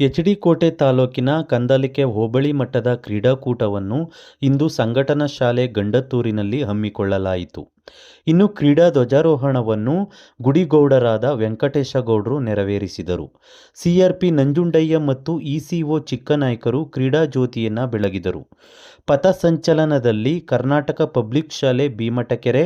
H D ಕೋಟೆ ತಾಲೂಕಿನ ಕಂದಲಿಕೆ ಹೋಬಳಿ ಮಟ್ಟದ ಕ್ರೀಡಾಕೂಟವನ್ನು ಇಂದು ಸಂಘಟನಾ ಶಾಲೆ ಗಂಡತ್ತೂರಿನಲ್ಲಿ ಹಮ್ಮಿಕೊಳ್ಳಲಾಯಿತು. ಇನ್ನು ಕ್ರೀಡಾ ಧ್ವಜಾರೋಹಣವನ್ನು ಗುಡಿಗೌಡರಾದ ವೆಂಕಟೇಶಗೌಡರು ನೆರವೇರಿಸಿದರು. ಸಿಆರ್ಪಿ ನಂಜುಂಡಯ್ಯ ಮತ್ತು ಇಸಿಒ ಚಿಕ್ಕನಾಯ್ಕರು ಕ್ರೀಡಾ ಜ್ಯೋತಿಯನ್ನು ಬೆಳಗಿದರು. ಪಥಸಂಚಲನದಲ್ಲಿ ಕರ್ನಾಟಕ ಪಬ್ಲಿಕ್ ಶಾಲೆ ಭೀಮಟಕೆರೆ,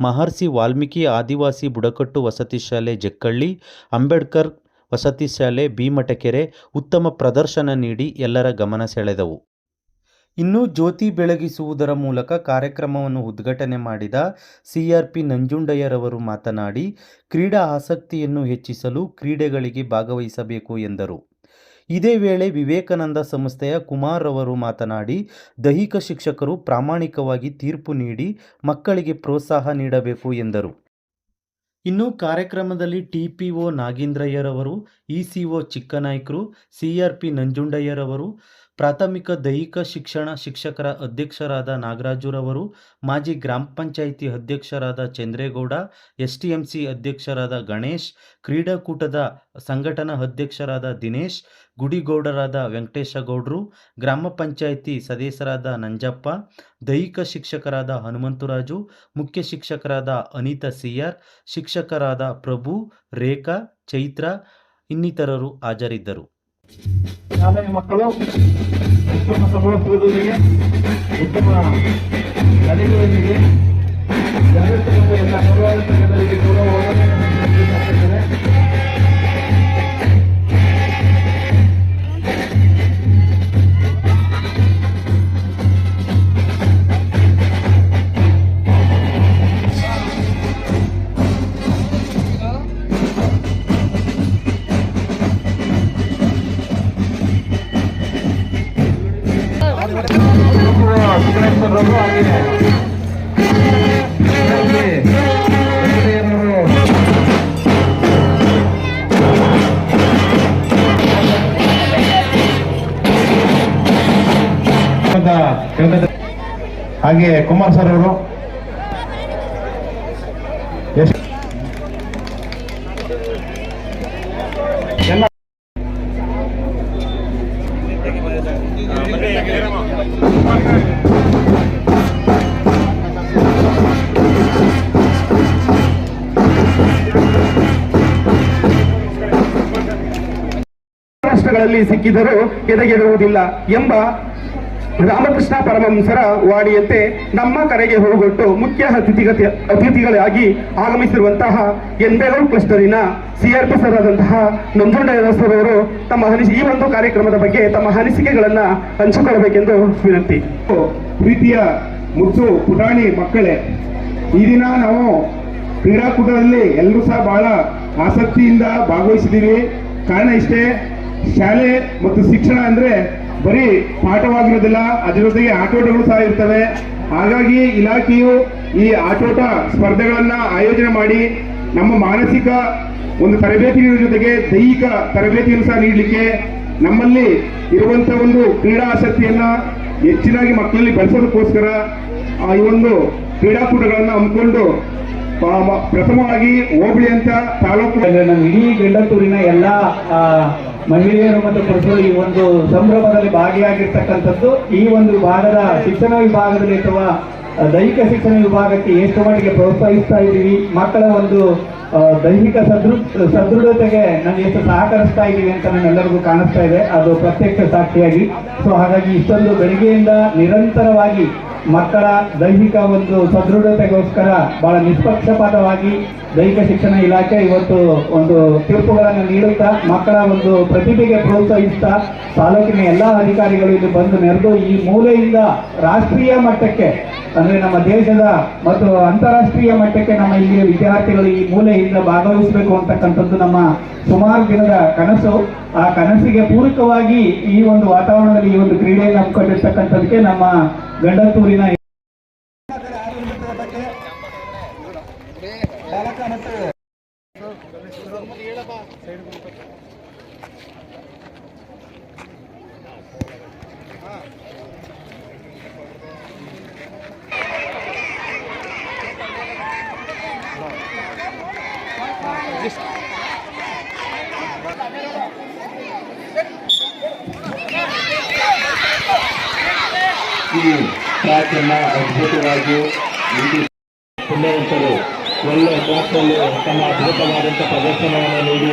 ಮಹರ್ಷಿ ವಾಲ್ಮೀಕಿ ಆದಿವಾಸಿ ಬುಡಕಟ್ಟು ವಸತಿ ಶಾಲೆ ಜಕ್ಕಳ್ಳಿ, ಅಂಬೇಡ್ಕರ್ ವಸತಿ ಶಾಲೆ ಭೀಮಟಕೆರೆ ಉತ್ತಮ ಪ್ರದರ್ಶನ ನೀಡಿ ಎಲ್ಲರ ಗಮನ ಸೆಳೆದವು. ಇನ್ನು ಜ್ಯೋತಿ ಬೆಳಗಿಸುವುದರ ಮೂಲಕ ಕಾರ್ಯಕ್ರಮವನ್ನು ಉದ್ಘಾಟನೆ ಮಾಡಿದ ಸಿಆರ್ಪಿ ನಂಜುಂಡಯ್ಯರವರು ಮಾತನಾಡಿ, ಕ್ರೀಡಾ ಆಸಕ್ತಿಯನ್ನು ಹೆಚ್ಚಿಸಲು ಕ್ರೀಡೆಗಳಿಗೆ ಭಾಗವಹಿಸಬೇಕು ಎಂದರು. ಇದೇ ವೇಳೆ ವಿವೇಕಾನಂದ ಸಂಸ್ಥೆಯ ಕುಮಾರ್ ಅವರು ಮಾತನಾಡಿ, ದೈಹಿಕ ಶಿಕ್ಷಕರು ಪ್ರಾಮಾಣಿಕವಾಗಿ ತೀರ್ಪು ನೀಡಿ ಮಕ್ಕಳಿಗೆ ಪ್ರೋತ್ಸಾಹ ನೀಡಬೇಕು ಎಂದರು. ಇನ್ನು ಕಾರ್ಯಕ್ರಮದಲ್ಲಿ ಟಿಪಿಒ ನಾಗೇಂದ್ರಯ್ಯರವರು ಇಸಿಒ ಚಿಕ್ಕನಾಯ್ಕರು ಸಿಆರ್ಪಿ ನಂಜುಂಡಯ್ಯರವರು ಪ್ರಾಥಮಿಕ ದೈಹಿಕ ಶಿಕ್ಷಣ ಶಿಕ್ಷಕರ ಅಧ್ಯಕ್ಷರಾದ ನಾಗರಾಜುರವರು, ಮಾಜಿ ಗ್ರಾಮ ಪಂಚಾಯಿತಿ ಅಧ್ಯಕ್ಷರಾದ ಚಂದ್ರೇಗೌಡ, ಎಸ್ಟಿಎಂಸಿ ಅಧ್ಯಕ್ಷರಾದ ಗಣೇಶ್, ಕ್ರೀಡಾಕೂಟದ ಸಂಘಟನಾ ಅಧ್ಯಕ್ಷರಾದ ದಿನೇಶ್, ಗುಡಿಗೌಡರಾದ ವೆಂಕಟೇಶಗೌಡರು, ಗ್ರಾಮ ಪಂಚಾಯಿತಿ ಸದಸ್ಯರಾದ ನಂಜಪ್ಪ, ದೈಹಿಕ ಶಿಕ್ಷಕರಾದ ಹನುಮಂತರಾಜು, ಮುಖ್ಯ ಶಿಕ್ಷಕರಾದ ಅನಿತಾ ಸಿಆರ್ ಶಿಕ್ಷಕರಾದ ಪ್ರಭು, ರೇಖಾ, ಚೈತ್ರ ಇನ್ನಿತರರು ಹಾಜರಿದ್ದರು. ಶಾಲೆಯ ಮಕ್ಕಳು ಉತ್ತಮ ಸಮೂಹದೊಂದಿಗೆ ಉತ್ತಮ ಕಲಿಕೆಯೊಂದಿಗೆ ಜಾಗೃತಿಯಿಂದ ಎಲ್ಲ ಗೌರವವನ್ನು ಶಿಕ್ಷಕರು ಹಾಗೆ ಹಾಗೆ ಕುಮಾರ್ ಸರ್ ಅವರು. ಎಲ್ಲ ರಾಷ್ಟ್ರಗಳಲ್ಲಿ ಸಿಕ್ಕಿದರೂ ಎದೆಗೆಡುವುದಿಲ್ಲ ಎಂಬ ರಾಮಕೃಷ್ಣ ಪರಮಹಂಸರ ವಾಣಿಯಂತೆ ನಮ್ಮ ಕರೆಗೆ ಹೋಗೊಟ್ಟು ಮುಖ್ಯ ಅತಿಥಿಗತಿ ಅತಿಥಿಗಳಾಗಿ ಆಗಮಿಸಿರುವಂತಹ ಎನ್ಬೇಗೌಡ್ ಕ್ಲಸ್ಟರಿನ ಸಿಆರ್ಪಿ ಸರ್ ಆದಂತಹ ನಂಜುಂಡರವರು ತಮ್ಮ ಅನಿಸಿ ಈ ಒಂದು ಕಾರ್ಯಕ್ರಮದ ಬಗ್ಗೆ ತಮ್ಮ ಅನಿಸಿಕೆಗಳನ್ನ ಹಂಚಿಕೊಳ್ಳಬೇಕೆಂದು ವಿನಂತಿ. ಪ್ರೀತಿಯ ಮುಚ್ಚು ಪುಟಾಣಿ ಮಕ್ಕಳೇ, ಈ ದಿನ ನಾವು ಕ್ರೀಡಾಕೂಟದಲ್ಲಿ ಎಲ್ಲರೂ ಸಹ ಬಹಳ ಆಸಕ್ತಿಯಿಂದ ಭಾಗವಹಿಸಿದ್ದೀವಿ. ಕಾರಣ ಇಷ್ಟೇ ಶಾಲೆ ಮತ್ತು ಶಿಕ್ಷಣ ಅಂದ್ರೆ ಬರೀ ಪಾಠವಾಗಿರೋದಿಲ್ಲ ಅದ್ರ ಜೊತೆಗೆ ಆಟೋಟಗಳು ಸಹ ಇರ್ತವೆ. ಹಾಗಾಗಿ ಇಲಾಖೆಯು ಈ ಆಟೋಟ ಸ್ಪರ್ಧೆಗಳನ್ನ ಆಯೋಜನೆ ಮಾಡಿ ನಮ್ಮ ಮಾನಸಿಕ ಒಂದು ತರಬೇತಿ ಜೊತೆಗೆ ದೈಹಿಕ ತರಬೇತಿಯನ್ನು ಸಹ ನೀಡಲಿಕ್ಕೆ ನಮ್ಮಲ್ಲಿ ಇರುವಂತ ಒಂದು ಕ್ರೀಡಾ ಆಸಕ್ತಿಯನ್ನ ಹೆಚ್ಚಿನಾಗಿ ಮಕ್ಕಳಲ್ಲಿ ಬೆಳೆಸೋದಕ್ಕೋಸ್ಕರ ಈ ಒಂದು ಕ್ರೀಡಾಕೂಟಗಳನ್ನು ಹಮ್ಮಿಕೊಂಡು ಪ್ರಥಮವಾಗಿ ಹೋಬಳಿ ಅಂತ ತಾಲೂಕು ನಮ್ಮ ಇಡೀ ಗಂಡತ್ತೂರಿನ ಎಲ್ಲ ಮಹಿಳೆಯರು ಮತ್ತು ಪುರುಷರು ಈ ಒಂದು ಸಂಭ್ರಮದಲ್ಲಿ ಭಾಗಿಯಾಗಿರ್ತಕ್ಕಂಥದ್ದು, ಈ ಒಂದು ವಿಭಾಗದ ಶಿಕ್ಷಣ ವಿಭಾಗದಲ್ಲಿ ಅಥವಾ ದೈಹಿಕ ಶಿಕ್ಷಣ ವಿಭಾಗಕ್ಕೆ ಎಷ್ಟು ಮಟ್ಟಿಗೆ ಪ್ರೋತ್ಸಾಹಿಸ್ತಾ ಇದ್ದೀವಿ. ಮಕ್ಕಳ ಒಂದು ದೈಹಿಕ ಸದೃ, ಸದೃಢತೆಗೆ ನಾನು ಎಷ್ಟು ಸಹಕರಿಸ್ತಾ ಇದ್ದೀವಿ ಅಂತ ನಮ್ಮೆಲ್ಲರಿಗೂ ಕಾಣಿಸ್ತಾ ಇದೆ. ಅದು ಪ್ರತ್ಯಕ್ಷ ಸಾಕ್ಷಿಯಾಗಿ. ಸೊ, ಹಾಗಾಗಿ ಇಷ್ಟೊಂದು ಬೆಳಿಗ್ಗೆಯಿಂದ ನಿರಂತರವಾಗಿ ಮಕ್ಕಳ ದೈಹಿಕ ಒಂದು ಸದೃಢತೆಗೋಸ್ಕರ ಬಹಳ ನಿಷ್ಪಕ್ಷಪಾತವಾಗಿ ದೈಹಿಕ ಶಿಕ್ಷಣ ಇಲಾಖೆ ಇವತ್ತು ಒಂದು ತೀರ್ಪುಗಳನ್ನು ನೀಡುತ್ತಾ, ಮಕ್ಕಳ ಒಂದು ಪ್ರತಿಭೆಗೆ ಪ್ರೋತ್ಸಾಹಿಸ್ತಾ, ತಾಲೂಕಿನ ಎಲ್ಲ ಅಧಿಕಾರಿಗಳು ಇಲ್ಲಿ ಬಂದು ನೆರೆದು ಈ ಮೂಲೆಯಿಂದ ರಾಷ್ಟ್ರೀಯ ಮಟ್ಟಕ್ಕೆ, ಅಂದ್ರೆ ನಮ್ಮ ದೇಶದ ಮತ್ತು ಅಂತಾರಾಷ್ಟ್ರೀಯ ಮಟ್ಟಕ್ಕೆ ನಮ್ಮ ಇಲ್ಲಿಯ ವಿದ್ಯಾರ್ಥಿಗಳು ಈ ಮೂಲೆಯಿಂದ ಭಾಗವಹಿಸಬೇಕು ಅಂತಕ್ಕಂಥದ್ದು ನಮ್ಮ ಸುಮಾರು ದಿನದ ಕನಸು. ಆ ಕನಸಿಗೆ ಪೂರಕವಾಗಿ ಈ ಒಂದು ವಾತಾವರಣದಲ್ಲಿ ಈ ಒಂದು ಕ್ರೀಡೆಯನ್ನು ಹಮ್ಮಿಕೊಂಡಿರ್ತಕ್ಕಂಥದಕ್ಕೆ ನಮ್ಮ ಗಂಡತ್ತೂರಿನ Just ಈ ಟ್ರ್ಯಾಕ್ ಅನ್ನ ಅದ್ಭುತವಾಗಿ ನೀತಿ ಪುಣ್ಯವಂತರು ಒಳ್ಳೆ ಟ್ರ್ಯಾಕ್ನಲ್ಲಿ ತಮ್ಮ ಅದ್ಭುತವಾದಂಥ ಪ್ರದರ್ಶನವನ್ನು ನೀಡಿ